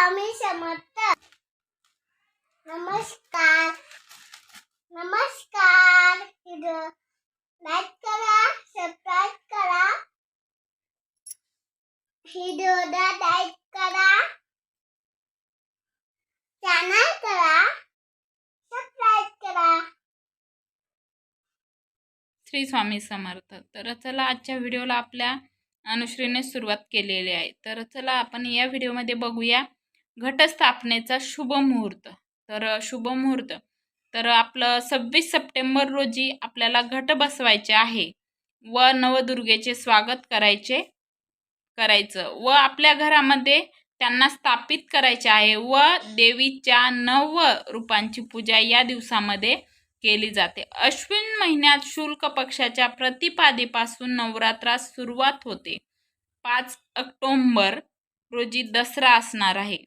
स्वामी समर्थ. नमस्कार. नमस्कार. लाईक करा सबस्क्राईब करा. व्हिडिओला लाईक करा. चॅनल करा. सबस्क्राईब करा. श्री स्वामी समर्थ. तर चला आजच्या व्हिडिओला आपल्या अनुश्रीने सुरुवात केलेली आहे. तर चला आपण या व्हिडिओमध्ये बघूया. घटस्थापनेचा शुभ मुहूर्त. तर शुभ मुहूर्त. तर आपलं सव्वीस सप्टेंबर रोजी आपल्याला घट बसवायचे आहे. व नवदुर्गेचे स्वागत करायचे करायचं. व आपल्या घरामध्ये त्यांना स्थापित करायचे आहे. व देवीच्या नव रूपांची पूजा या दिवसामध्ये केली जाते. अश्विन महिन्यात शुल्क पक्षाच्या प्रतिपादेपासून नवरात्रास सुरुवात होते. पाच ऑक्टोंबर रोजी दसरा असणार आहे.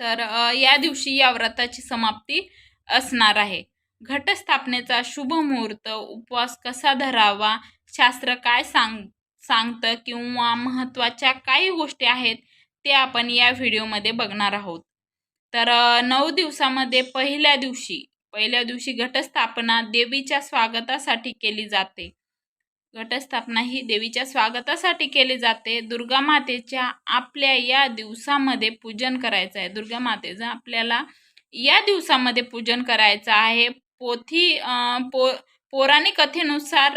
तर या दिवशी या व्रताची समाप्ती असणार आहे. घटस्थापनेचा शुभ मुहूर्त उपवास कसा धरावा शास्त्र काय सांग सांगतं किंवा महत्त्वाच्या काही गोष्टी आहेत ते आपण या व्हिडिओमध्ये बघणार आहोत. तर नऊ दिवसामध्ये पहिल्या दिवशी पहिल्या दिवशी घटस्थापना देवीच्या स्वागतासाठी केली जाते. घटस्थापना ही देवीच्या स्वागतासाठी केली जाते. दुर्गा मातेच्या आपल्या या दिवसामध्ये पूजन करायचं आहे. दुर्गा मातेचं आपल्याला या दिवसामध्ये पूजन करायचं आहे. पोथी पो पौराणिक कथेनुसार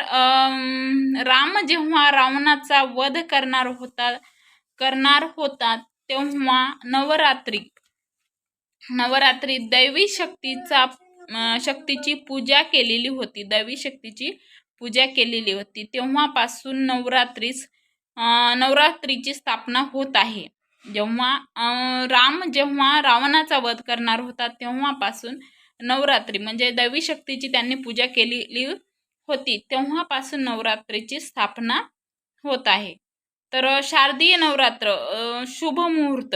राम जेव्हा रावणाचा वध करणार होता करणार होता तेव्हा नवरात्री नवरात्री दैवी शक्तीचा शक्तीची पूजा केलेली होती. दैवी शक्तीची पूजा केलेली होती. तेव्हापासून नवरात्रीस नवरात्रीची स्थापना होत आहे. जेव्हा राम जेव्हा रावणाचा वध करणार होता तेव्हापासून नवरात्री म्हणजे दैवी शक्तीची त्यांनी पूजा केलेली होती. तेव्हापासून नवरात्रीची स्थापना होत आहे. तर शारदीय नवरात्र शुभ मुहूर्त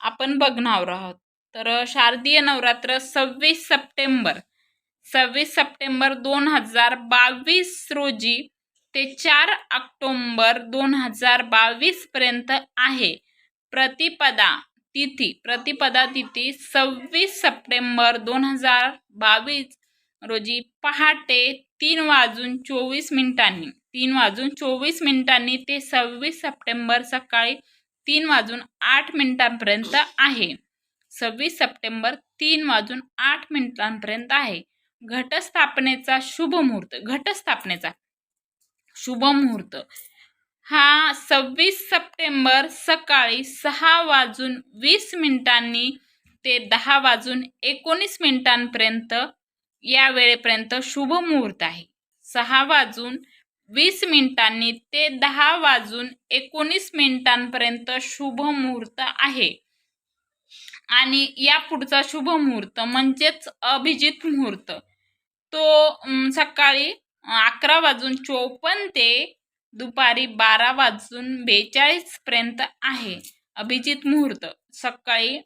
आपण बघणार आहोत. तर शारदीय नवरात्र सव्वीस सप्टेंबर सव्वीस सप्टेंबर दोन हजार बावीस रोजी ते चार ऑक्टोंबर दोन हजार बावीसपर्यंत आहे. प्रतिपदा तिथी प्रतिपदा तिथी सव्वीस सप्टेंबर दोन हजार बावीस रोजी पहाटे तीन वाजून चोवीस मिनिटांनी तीन वाजून चोवीस मिनिटांनी ते सव्वीस सप्टेंबर सकाळी तीन वाजून आठ मिनिटांपर्यंत आहे. सव्वीस सप्टेंबर तीन वाजून आठ मिनिटांपर्यंत आहे. घटस्थापनेचा शुभ मुहूर्त घटस्थापनेचा शुभ मुहूर्त. हा सव्वीस सप्टेंबर सकाळी सहा वाजून वीस मिनिटांनी ते दहा वाजून एकोणीस मिनिटांपर्यंत या वेळेपर्यंत शुभ मुहूर्त आहे. सहा वाजून वीस मिनिटांनी ते दहा वाजून एकोणीस मिनिटांपर्यंत शुभ मुहूर्त आहे. आणि या पुढचा शुभ मुहूर्त म्हणजेच अभिजित मुहूर्त. तो सकाळी अकरा वाजून चोपन्न ते दुपारी बारा वाजून बेचाळीसपर्यंत आहे अभिजित मुहूर्त. सकाळी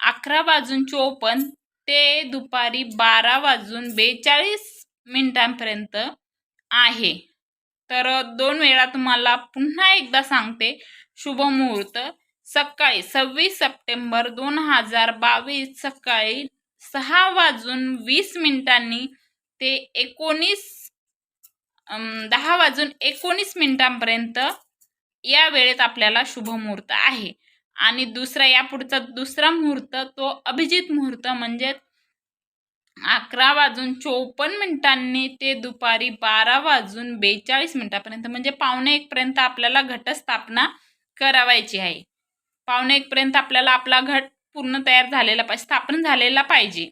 अकरा वाजून चोपन्न ते दुपारी बारा वाजून बेचाळीस मिनिटांपर्यंत आहे. तर दोन वेळा तुम्हाला पुन्हा एकदा सांगते शुभ मुहूर्त. सकाळी सव्वीस सप्टेंबर दोन हजार बावीस सकाळी सहा वाजून वीस मिनिटांनी ते एकोणीस दहा वाजून एकोणीस मिनिटांपर्यंत या वेळेत आपल्याला शुभ मुहूर्त आहे. आणि दुसरा यापुढचा दुसरा मुहूर्त तो अभिजित मुहूर्त म्हणजे अकरा वाजून चोपन्न मिनिटांनी ते दुपारी बारा वाजून बेचाळीस मिनिटापर्यंत म्हणजे पावणे एकपर्यंत आपल्याला घटस्थापना करावायची आहे. पावणे एकपर्यंत आपल्याला आपला घट पूर्ण तयार झालेला पाहिजे स्थापन झालेला पाहिजे.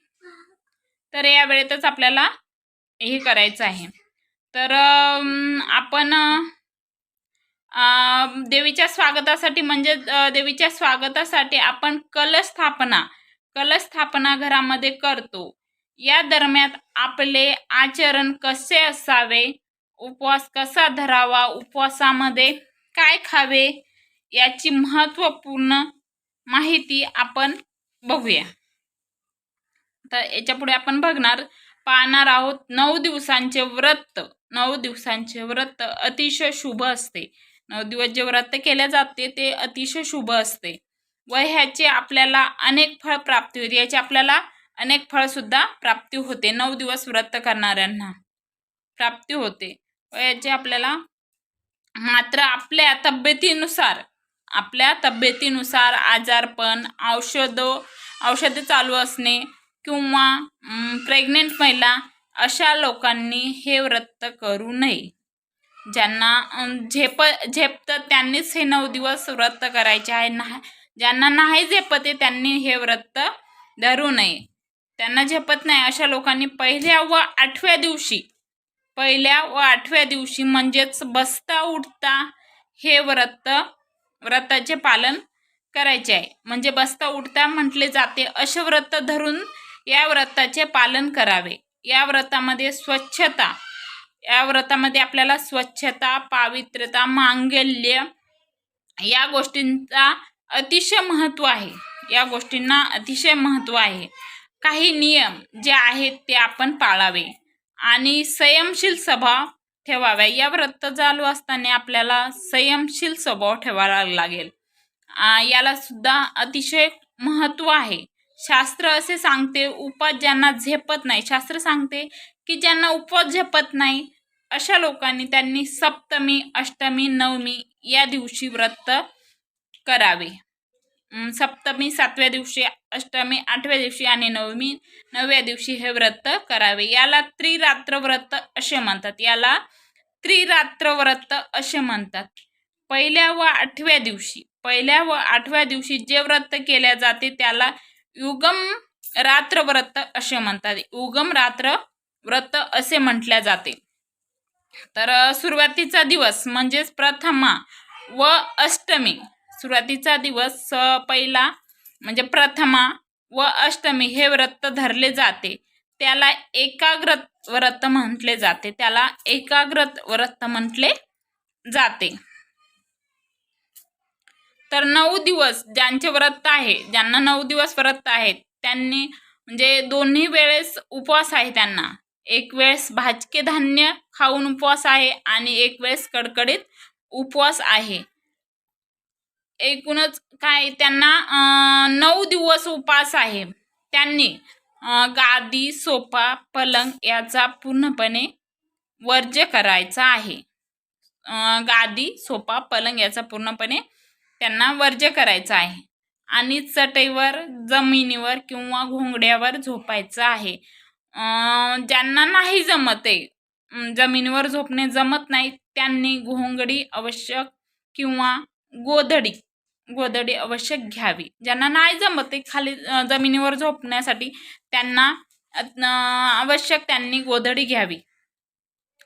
तर या वेळेतच आपल्याला हे करायचं आहे. तर आपण देवीच्या स्वागतासाठी म्हणजे देवीच्या स्वागतासाठी आपण कलस्थापना कलस्थापना घरामध्ये करतो. या दरम्यान आपले आचरण कसे असावे? उपवास कसा धरावा? उपवासामध्ये काय खावे? याची महत्त्वपूर्ण माहिती आपण बघूया. तर याच्यापुढे आपण बघणार पाहणार आहोत नऊ दिवसांचे व्रत. नऊ दिवसांचे व्रत अतिशय शुभ असते. नऊ दिवस जे व्रत केले जाते ते अतिशय शुभ असते. व ह्याचे आपल्याला अनेक फळ प्राप्ती होते. याचे आपल्याला अनेक फळसुद्धा प्राप्ती होते. नऊ दिवस व्रत करणाऱ्यांना प्राप्ती होते. व याचे आपल्याला मात्र आपल्या तब्येतीनुसार आपल्या तब्येतीनुसार आजारपण औषधं औषधे चालू असणे किंवा प्रेग्नेंट महिला अशा लोकांनी हे व्रत करू नये. ज्यांना झेप झेपतं त्यांनीच हे नऊ दिवस व्रत करायचे आहे. ना ज्यांना नाही झेपते त्यांनी हे व्रत धरू नये. त्यांना झेपत नाही अशा लोकांनी पहिल्या व आठव्या दिवशी पहिल्या व आठव्या दिवशी म्हणजेच बसता उठता हे व्रत व्रताचे पालन करायचे आहे. म्हणजे बसता उठता म्हटले जाते असे व्रत धरून या व्रताचे पालन करावे. या व्रतामध्ये स्वच्छता या व्रतामध्ये आपल्याला स्वच्छता पावित्र्यता मांगल्य या गोष्टींचा अतिशय महत्त्व आहे. या गोष्टींना अतिशय महत्त्व आहे. काही नियम जे आहेत ते आपण पाळावे. आणि संयमशील स्वभाव ठेवाव्या. या व्रत चालू असताना आपल्याला संयमशील स्वभाव ठेवावा लागेल. याला सुद्धा अतिशय महत्त्व आहे. शास्त्र असे सांगते उपवास ज्यांना झेपत नाही शास्त्र सांगते की ज्यांना उपवास झेपत नाही अशा लोकांनी त्यांनी सप्तमी अष्टमी नवमी या दिवशी व्रत करावे. सप्तमी सातव्या दिवशी अष्टमी आठव्या दिवशी आणि नवमी नवव्या दिवशी हे व्रत करावे. याला त्रिरात्र व्रत असे म्हणतात. याला त्रिरात्र व्रत असे म्हणतात. पहिल्या व आठव्या दिवशी पहिल्या व आठव्या दिवशी जे व्रत केल्या जाते त्याला युगम रात्र व्रत असे म्हणतात. उगम रात्र व्रत असे म्हटल्या जाते. तर सुरुवातीचा दिवस म्हणजेच प्रथमा व अष्टमी. सुरुवातीचा दिवस स पहिला म्हणजे प्रथमा व अष्टमी हे व्रत धरले जाते. त्याला एकाग्रत व्रत म्हटले जाते. त्याला एकाग्रत व्रत म्हटले जाते. तर नऊ दिवस ज्यांचे व्रत आहे ज्यांना नऊ दिवस व्रत आहेत त्यांनी म्हणजे दोन्ही वेळेस उपवास आहे त्यांना. एक वेळेस भाजके धान्य खाऊन उपवास आहे आणि एक वेळेस कडकडीत उपवास आहे. एकूणच काय त्यांना नऊ दिवस उपास आहे. त्यांनी गादी सोफा पलंग याचा पूर्णपणे वर्ज्य करायचा आहे. गादी सोफा पलंग याचा पूर्णपणे त्यांना वर्ज्य करायचा आहे. आणि चटईवर जमिनीवर किंवा घोंगड्यावर झोपायचं आहे. ज्यांना नाही जमत आहे जमिनीवर झोपणे जमत नाही त्यांनी घोंगडी आवश्यक किंवा गोधडी गोदडी आवश्यक घ्यावी. ज्यांना नाही जमत ते खाली जमिनीवर झोपण्यासाठी त्यांना आवश्यक त्यांनी गोधडी घ्यावी.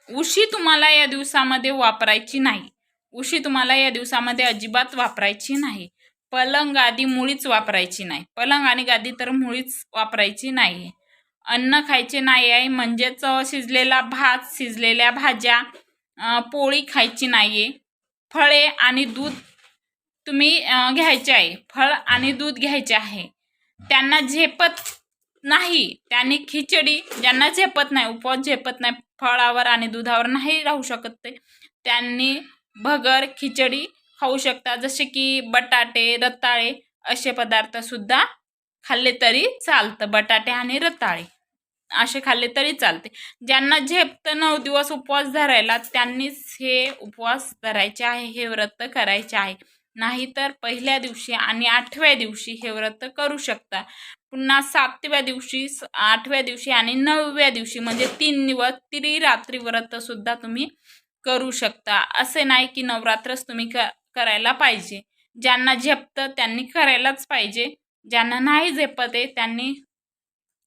उशी तुम्हाला या दिवसामध्ये वापरायची नाही. उशी तुम्हाला या दिवसामध्ये अजिबात वापरायची नाही. पलंग गादी मुळीच वापरायची नाही. पलंग आणि गादी तर मुळीच वापरायची नाही. अन्न खायचे नाही आहे म्हणजेच शिजलेला भात शिजलेल्या भाज्या पोळी खायची नाही आहे फळे आणि दूध तुम्ही घ्यायचे आहे. फळ आणि दूध घ्यायचे आहे. त्यांना झेपत नाही. त्यांनी खिचडी ज्यांना झेपत नाही उपवास झेपत नाही फळावर आणि दुधावर नाही राहू शकत ते त्यांनी भगर खिचडी खाऊ शकता. जसे की बटाटे रताळे असे पदार्थसुद्धा खाल्ले तरी चालतं. बटाटे आणि रताळे असे खाल्ले तरी चालते. ज्यांना झेपतं नऊ दिवस उपवास धरायला त्यांनीच हे उपवास धरायचे आहे हे व्रत करायचे आहे. नाहीतर पहिल्या दिवशी आणि आठव्या दिवशी हे व्रत करू शकता. पुन्हा सातव्या दिवशी स- आठव्या दिवशी आणि नवव्या दिवशी म्हणजे तीन दिवस त्रिरात्री व्रतसुद्धा तुम्ही करू शकता. असे नाही की नवरात्रच तुम्ही क करायला पाहिजे. ज्यांना झेपतं त्यांनी करायलाच पाहिजे. ज्यांना नाही झेपत आहे त्यांनी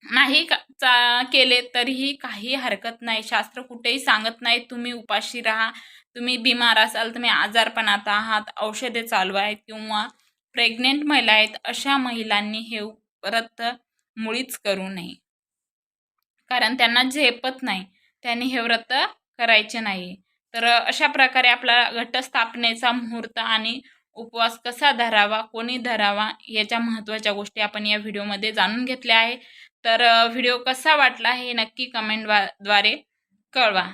नाही का चा केले तरीही काही हरकत नाही. शास्त्र कुठेही सांगत नाही. तुम्ही उपाशी राहा. तुम्ही बिमार असाल तुम्ही आजारपणात आहात औषधे चालू आहेत किंवा प्रेग्नेंट महिला आहेत अशा महिलांनी हे व्रत मुळीच करू नये. कारण त्यांना झेपत नाही. त्यांनी हे व्रत करायचे नाही. तर अशा प्रकारे आपला घटस्थापनेचा मुहूर्त आणि उपवास कसा धरावा कोणी धरावा याच्या महत्त्वाच्या गोष्टी आपण या व्हिडिओमध्ये जाणून घेतल्या आहे तर व्हिडिओ कसा वाटला हे नक्की कमेंटद्वारे कळवा.